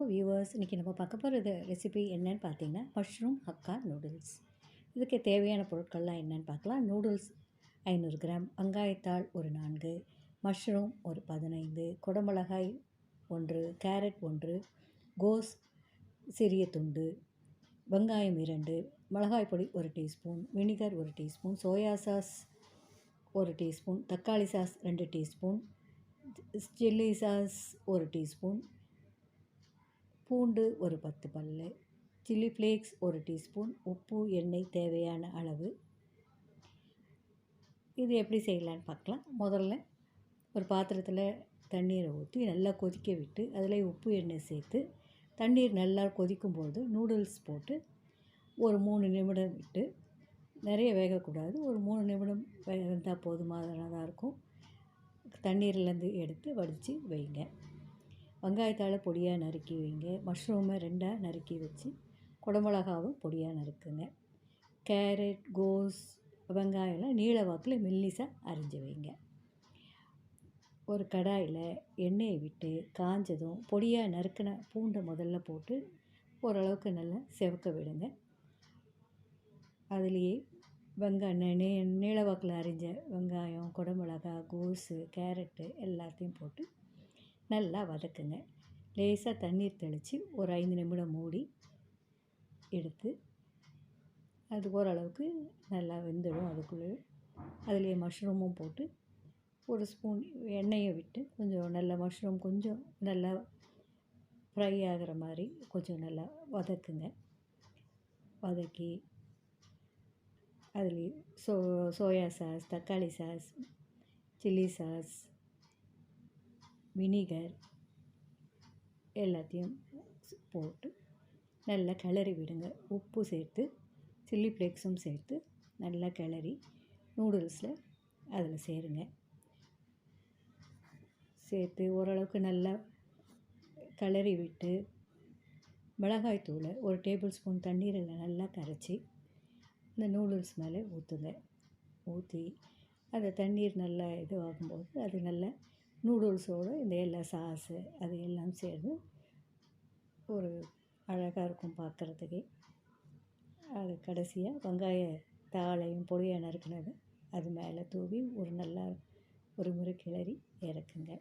Viewers இன்றைக்கி நம்ம பார்க்க போகிறது ரெசிபி என்னன்னு பார்த்தீங்கன்னா மஷ்ரூம் ஹக்கா நூடுல்ஸ் இதுக்கு தேவையான பொருட்கள்லாம் என்னென்னு பார்க்கலாம். நூடுல்ஸ் ஐநூறு கிராம் வெங்காயத்தாள் ஒரு நான்கு மஷ்ரூம் ஒரு பதினைந்து குடமிளகாய் ஒன்று கேரட் ஒன்று கோஸ் சிறிய துண்டு வெங்காயம் இரண்டு மிளகாய் பொடி ஒரு டீஸ்பூன் வினிகர் ஒரு டீஸ்பூன் சோயா சாஸ் ஒரு டீஸ்பூன் தக்காளி சாஸ் ரெண்டு டீஸ்பூன் சில்லி சாஸ் ஒரு டீஸ்பூன் பூண்டு ஒரு பத்து பல் சில்லி ஃப்ளேக்ஸ் ஒரு டீஸ்பூன் உப்பு எண்ணெய் தேவையான அளவு. இது எப்படி செய்யலான்னு பார்க்கலாம். முதல்ல ஒரு பாத்திரத்தில் தண்ணீரை ஊற்றி நல்லா கொதிக்க விட்டு அதில் உப்பு எண்ணெய் சேர்த்து தண்ணீர் நல்லா கொதிக்கும்போது நூடுல்ஸ் போட்டு ஒரு மூணு நிமிடம் விட்டு நிறைய வேகக்கூடாது. ஒரு மூணு நிமிடம் வெந்தால் போதுமானதாக இருக்கும். தண்ணீர்லேருந்து எடுத்து வடித்து வைங்க. வெங்காயத்தால் பொடியாக நறுக்கி வைங்க. மஷ்ரூமை ரெண்டாக நறுக்கி வச்சு குடமிளகாவும் பொடியாக நறுக்குங்க. கேரட் கோஸ் வெங்காயம்லாம் நீள வாக்கில் மெல்லிசாக அரிஞ்சு வைங்க. ஒரு கடாயில் எண்ணெயை விட்டு காஞ்சதும் பொடியாக நறுக்கின பூண்டை முதல்ல போட்டு ஓரளவுக்கு நல்லா செவக்க விடுங்க. அதுலேயே வெங்காயம் நீ நீளவாக்கில் அரிஞ்ச வெங்காயம் குடமிளகா கோஸு கேரட்டு எல்லாத்தையும் போட்டு நல்லா வதக்குங்க. லேசாக தண்ணீர் தெளித்து ஒரு ஐந்து நிமிடம் மூடி எடுத்து அது ஓரளவுக்கு நல்லா வெந்துடும் அதுக்குள்ளே அதுலேயே மஷ்ரூமும் போட்டு ஒரு ஸ்பூன் எண்ணெயை விட்டு கொஞ்சம் நல்லா மஷ்ரூம் கொஞ்சம் நல்லா ஃப்ரை ஆகிற மாதிரி கொஞ்சம் நல்லா வதக்குங்க. வதக்கி அதில் சோ சோயா சாஸ் தக்காளி சாஸ் சில்லி சாஸ் வினிகர் எல்லாத்தையும் போட்டு நல்லா கிளறி விடுங்க. உப்பு சேர்த்து சில்லி ஃப்ளேக்ஸும் சேர்த்து நல்லா கிளறி நூடுல்ஸில் அதில் சேருங்க. சேர்த்து ஓரளவுக்கு நல்லா கிளறி விட்டு மிளகாய்த்தூளை ஒரு டேபிள் ஸ்பூன் தண்ணீரில் நல்லா கரைச்சி இந்த நூடுல்ஸ் மேலே ஊற்றுங்க ஊற்றி அந்த தண்ணீர் நல்லா இதுவாகும்போது அது நல்லா நூடுல்ஸோடு இந்த எல்லா சாஸு அது எல்லாம் சேர்ந்து ஒரு அழகாக இருக்கும் பார்க்குறதுக்கே அது கடைசியாக வெங்காய தாளையும் பொடியாக நறுக்கினது அது மேலே தூவி ஒரு நல்லா ஒரு முறை கிளறி இறக்குங்க.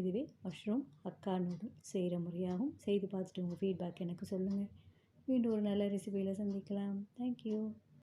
இதுவே மஷ்ரூம் அக்கா நூடுல் செய்கிற முறையாகவும் செய்து பார்த்துட்டு உங்கள் ஃபீட்பேக் எனக்கு சொல்லுங்கள் மீண்டும் ஒரு நல்ல ரெசிபியில் சந்திக்கலாம். தேங்க்யூ